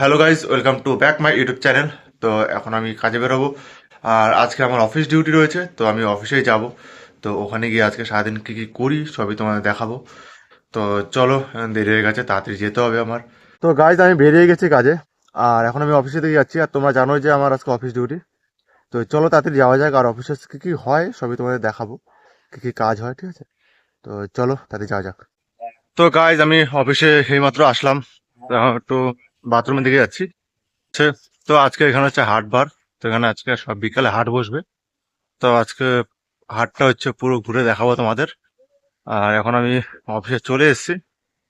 Hello guys welcome to back my YouTube channel তো এখন আমি কাজে বেরোবো। আর আজকে আমার অফিস ডিউটি রয়েছে, তো আমি অফিসেই যাব। তো ওখানে গিয়ে আজকে সারাদিন কী কী করি, সবই তোমাদের দেখাবো। তো চলো দেরি হয়ে গেছে, তাড়াতাড়ি যেতে হবে আমার। তো গাইজ আমি বেরিয়ে গেছি কাজে। আর এখন আমি অফিসে দিকে যাচ্ছি, আর তোমরা জানোই যে আমার আজকে অফিস ডিউটি তো চলো, তাড়াতাড়ি যাওয়া যাক, আর অফিসে কী কী হয়, সবই তোমাদের দেখাবো। কী কী কাজ হয়, ঠিক আছে? তো চলো, তাড়াতাড়ি যাওয়া যাক। তো গাইজ আমি অফিসে এইমাত্র আসলাম। একটু বাথরুমের দিকে যাচ্ছি। তো আজকে এখানে হচ্ছে হাট বার তো এখানে আজকে সব বিকালে হাট বসবে। তো আজকে হাটটা হচ্ছে পুরো ঘুরে দেখাবো তোমাদের। আর এখন আমি অফিসে চলে এসেছি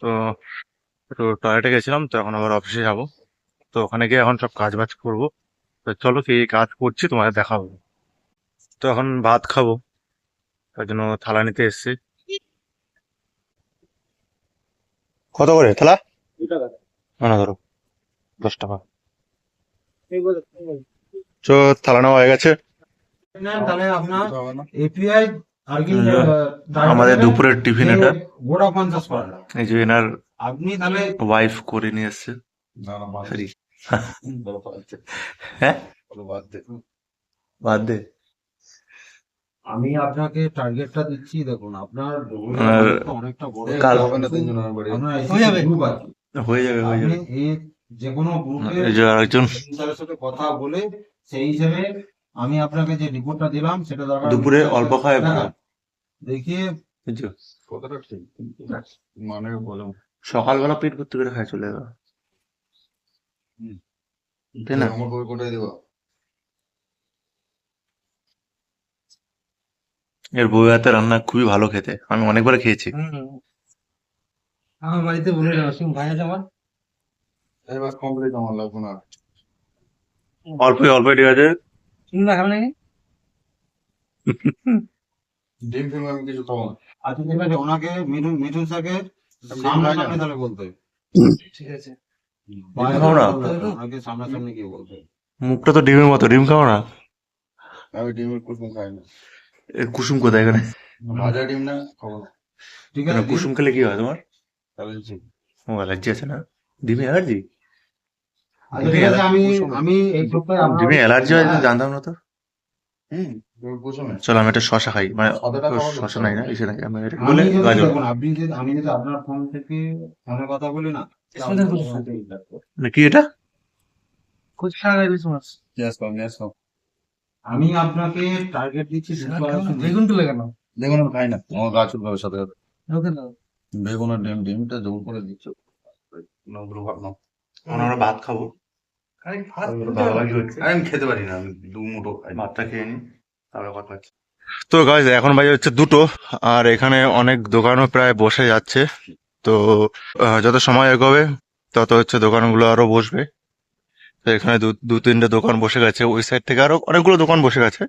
তো একটু টয়লেটে গেছিলাম তো এখন আবার অফিসে যাব। তো ওখানে গিয়ে এখন সব কাজ বাজ করব। তো চলো কি কাজ করছি তোমাদের দেখাবো। তো এখন ভাত খাব তার জন্য থালা নিতে এসেছি। কত করে থালা? না ধরো। দশ টাকা তো থালা নেওয়া হয়ে গেছে। তাহলে আপনার এপিআই আর কি আমাদের দুপুরের টিফিন এটা। এই যে এনার আপনি তাহলে ওয়াইফ করে নিয়ে এসছে। সরি হ্যাঁ? বাদ দে। আমি আপনাকে টার্গেটটা দিচ্ছি দেখুন আপনার অনেকটা বড় হয়ে যাবে। হয়ে যাবে যে কোনো গ্রুপে আরেকজন সাথে কথা বলে সেই হিসেবে আমি আপনাকে যে রিপোর্টটা দিলাম সেটা দরকার দুপুরে অল্প খায়। দেখিয়ে মানে বলো। সকালবেলা পেট ভর্তি করে খায় চলে গেল তাই না? আমার বই কোথায় দেবো। এর বউ হাতে রান্না খুবই ভালো খেতে। আমি অনেকবার খেয়েছি। আমার বাড়িতে বলে ভাই আছে আমার। এবার কমপ্লিট আমার লাগবে না। অল্পই অল্প ঠিক আছে? সিংলা খাবে নাকি? ডিম ফিম আমি কিছু খাব আচ্ছা ঠিক আছে ওনাকে মিঠুন মিঠুন স্যারকে সামনাসামনি তাহলে বলতে। ঠিক আছে। খাও না? বলতে হবে না, ওনাকে সামনাসামনি গিয়ে বলতে। মুখটা তো ডিমের মতো ডিম খাও না? আমি ডিমের কুসুম খাই না। এর কুসুম কোথায় এখানে? ভাজা ডিম না খাব না। ঠিক আছে কুসুম খেলে কি হয় তোমার? অ্যালার্জি। ও অ্যালার্জি আছে না? ডিমে অ্যালার্জি? আমি আমি এই ডিমে অ্যালার্জি হয় জানতাম না তো? ডিমের চলো আমি একটা শশা খাই। মানে শশা নাই না? এসে নাকি আমি বলে গাজর। আপনি যদি আমি যদি আপনার ফোন থেকে ফোনে কথা বলি না। মানে কি এটা. আমি আপনাকে টার্গেট দিচ্ছি বেগুন তুলে কেন? বেগুন খাই না। আমার গাছ উঠবে সাথে সাথে। ওকে দাও। বেগুন আর ডিম ডিমটা জোর করে দিচ্ছ। আমরা ভাত খাব আরে ভাত ভাগাভাগি হচ্ছে আমি খেতে পারি না আমি দু মুঠো খাই ভাতটা খেয়ে নি তারপরে কথা হচ্ছে। তো গাইজ এখন বাজে হচ্ছে দুটো আর এখানে অনেক দোকানও প্রায় বসে যাচ্ছে। তো যত সময় এগোবে তত হচ্ছে দোকানগুলো আরও বসবে। তো এখানে দু দু তিনটে দোকান বসে গেছে ওই সাইড থেকে আরও অনেকগুলো দোকান বসে গেছে।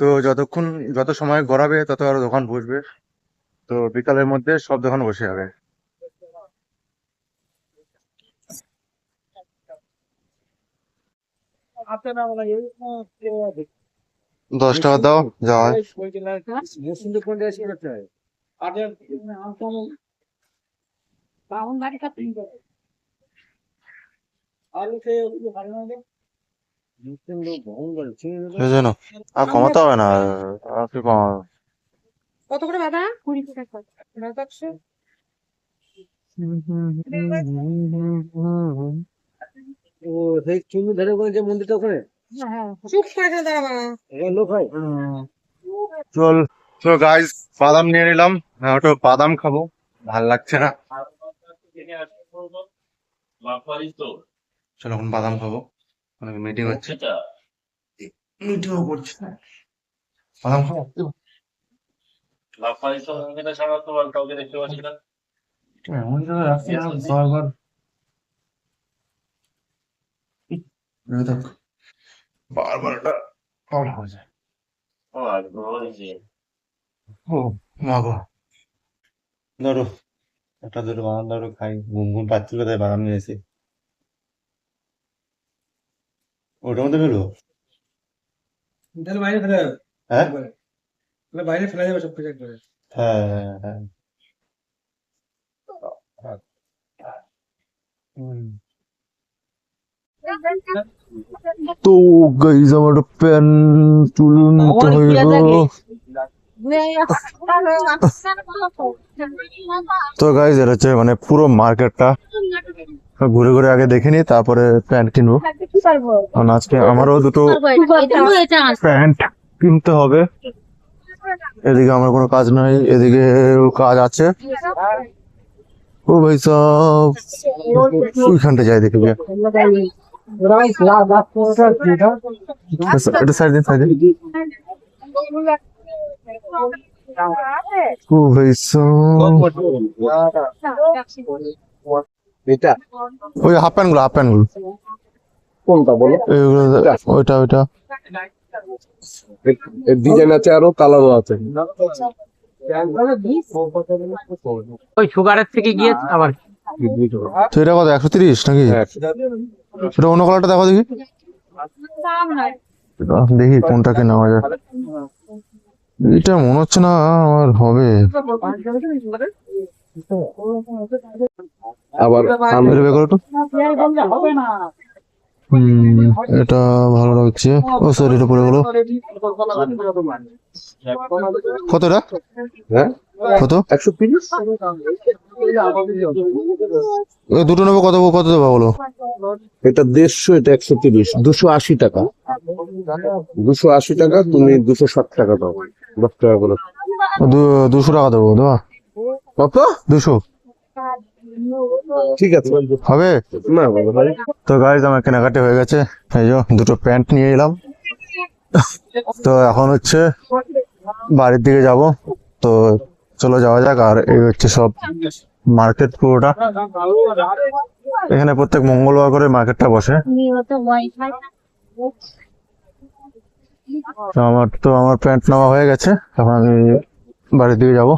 তো যতক্ষণ যত সময় গড়াবে তত আরও দোকান বসবে। তো বিকালের মধ্যে সব দোকান বসে যাবে। দশ টাকা দাও আর কমাতে হবে না আর কি কমাবে কত করে বাবা? কুড়ি টাকা ও সেই চুনু ধরে করে যে মন্দিরটা ওখানে? হ্যাঁ চুপ করে কেন দাঁড়াবা এখানে লোক হয়? চল তো গাইস বাদাম নিয়ে নিলাম। হ্যাঁ ওটা বাদাম খাব। ভালো লাগছে না। চলো এখন বাদাম খাব। অনেক মিটিং হচ্ছে। মিটিংও করছে। বাদাম খাব? এমন জায়গায় রাখছি না, দেখ, বারবার এটা কল হয়ে যায় ও মা গো ধরো একটা দুটো বাদাম ধরো খাই ঘুম ঘুম পাচ্ছিল তাই বাদাম নিয়ে এসে ওটার মধ্যে ফেলব তাহলে বাইরে ফেলে যাবে হ্যাঁ তাহলে বাইরে ফেলে যাবে সব কিছু একবারে হ্যাঁ হ্যাঁ হ্যাঁ তো গাইজ আমার প্যান চুল নিতে হইব তো গাইজ এটা হচ্ছে মানে পুরো মার্কেটটা ঘুরে ঘুরে আগে দেখে নি তারপরে প্যান্ট কিনবো। কারণ আজকে আমারও দুটো প্যান্ট কিনতে হবে। এদিকে আমার কোনো কাজ নাই এদিকে কাজ আছে। ও ভাই সব। ওইখানটা যাই দেখে। এটা সাইড দিন সাইড দিন ও ভাই সব এটা ওই হাফ প্যান্টগুলো হাফ প্যান্টগুলো কোনটা বলো ওইটা ওইটা ডিজাইন আছে আরও কালারও আছে ওই সুগারের থেকে গিয়ে আবার তো এটা কত একশো তিরিশ নাকি? হ্যাঁ। এটা অন্য কালারটা দেখো দেখি। দেখি কোনটাকে নেওয়া যায়। এটা মনে হচ্ছে না আমার হবে। আবার এটা বের করো এটা ভালো লাগছে। ও সরি এটা পড়ে গেলো। কত এটা হ্যাঁ? কত? একশো তিরিশ? দুটো নেব কত কত দেবো বলো? এটা দেড়শো এটা একশো তিরিশ। দুশো আশি টাকা। দুশো আশি টাকা তুমি দুশো ষাট টাকা দাও। দশ টাকা করে। দুশো টাকা দেবো দেবা? কত? দুশো। ঠিক আছে। হবে? না তো গাইজ আমার কেনাকাটি হয়ে গেছে। এই যে দুটো প্যান্ট নিয়ে এলাম। তো এখন হচ্ছে বাড়ির দিকে যাব। তো চলো যাওয়া যাক, আর এই হচ্ছে সব মার্কেট পুরোটা। এখানে প্রত্যেক মঙ্গলবার করে মার্কেটটা বসে। আমার, তো আমার প্যান্ট নেওয়া হয়ে গেছে, এখন আমি বাড়ির দিকে যাব।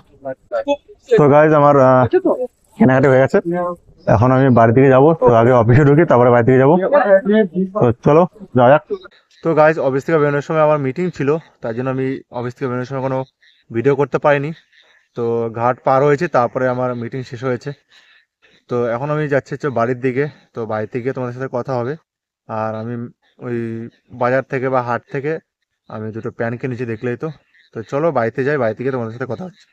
তো গাইজ আমার কেনাকাটি হয়ে গেছে। এখন আমি বাড়ির দিকে যাব, তো আগে অফিসে ঢুকি, তারপরে বাড়ি থেকে যাব। তো চলো, যাওয়া যাক। তো গাইজ অফিস থেকে বেরোনোর সময় আমার মিটিং ছিল তাই জন্য আমি অফিস থেকে বেরোনোর সময় কোনো ভিডিও করতে পারিনি। তো ঘাট পার হয়েছে, তারপরে আমার মিটিং শেষ হয়েছে। তো এখন আমি যাচ্ছি হচ্ছে বাড়ির দিকে, তো বাড়িতে গিয়ে তোমাদের সাথে কথা হবে। আর আমি ওই বাজার থেকে বা হাট থেকে আমি দুটো প্যান্ট কিনেছি দেখলেই তো। তো চলো বাড়িতে যাই, বাড়িতে গিয়ে তোমাদের সাথে কথা হচ্ছে।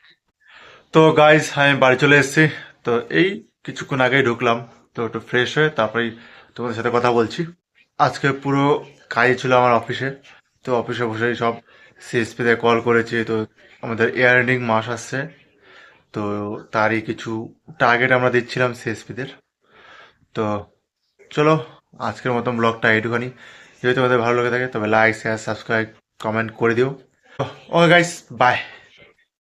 তো গাইজ আমি বাড়ি চলে এসেছি। তো এই কিছুক্ষণ আগেই ঢুকলাম। তো একটু ফ্রেশ হয়ে তারপরেই তোমাদের সাথে কথা বলছি। আজকে পুরো কাজ ছিল আমার অফিসে তো অফিসে বসেই সব সিএসপিতে কল করেছি, তো আমাদের এয়ার মাস আসছে তো তারই কিছু টার্গেট আমরা দিচ্ছিলাম সিএসপিদের তো চলো, আজকের মতন ব্লগটা এইটুখানি। যদি তোমাদের ভালো লেগে থাকে তবে লাইক শেয়ার সাবস্ক্রাইব কমেন্ট করে দিও। ও গাইস বাই